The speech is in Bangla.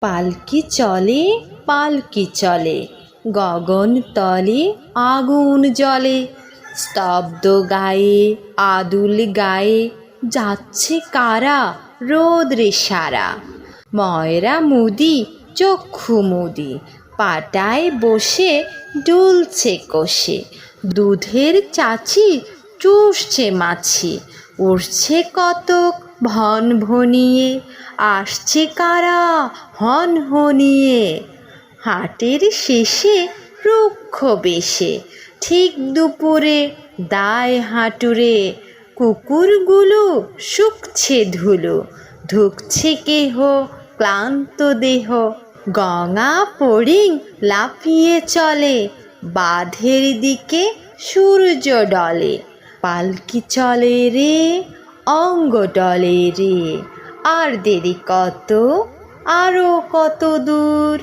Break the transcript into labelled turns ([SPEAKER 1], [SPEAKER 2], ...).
[SPEAKER 1] পালকি চলে পালকি চলে? গগন তলে আগুন জ্বলে। স্তব্ধ গায়ে, আদুল গায়ে যাচ্ছে কারা? রোদ্রে সারা। ময়রা মুদি, চক্ষু মুদি, পাটায় বসে, ডুলছে কষে। দুধের চাচি, চুষছে মাছি। উঠছে কতক ভন ভনিয়ে, আসছে কারা হন হনিয়ে। হাটের শেষে রুক্ষ বেশে, ঠিক দুপুরে দায় হাঁটুরে। কুকুরগুলো শুকছে ধুলো, ধুকছে কেহ, ক্লান্ত দেহ। গঙা পড়িং লাফিয়ে চলে, বাঁধের দিকে সূর্য ডলে। পালকি চলে রে অঙ্গ ডলে রে। আর দেরি কত আরও কত দূর?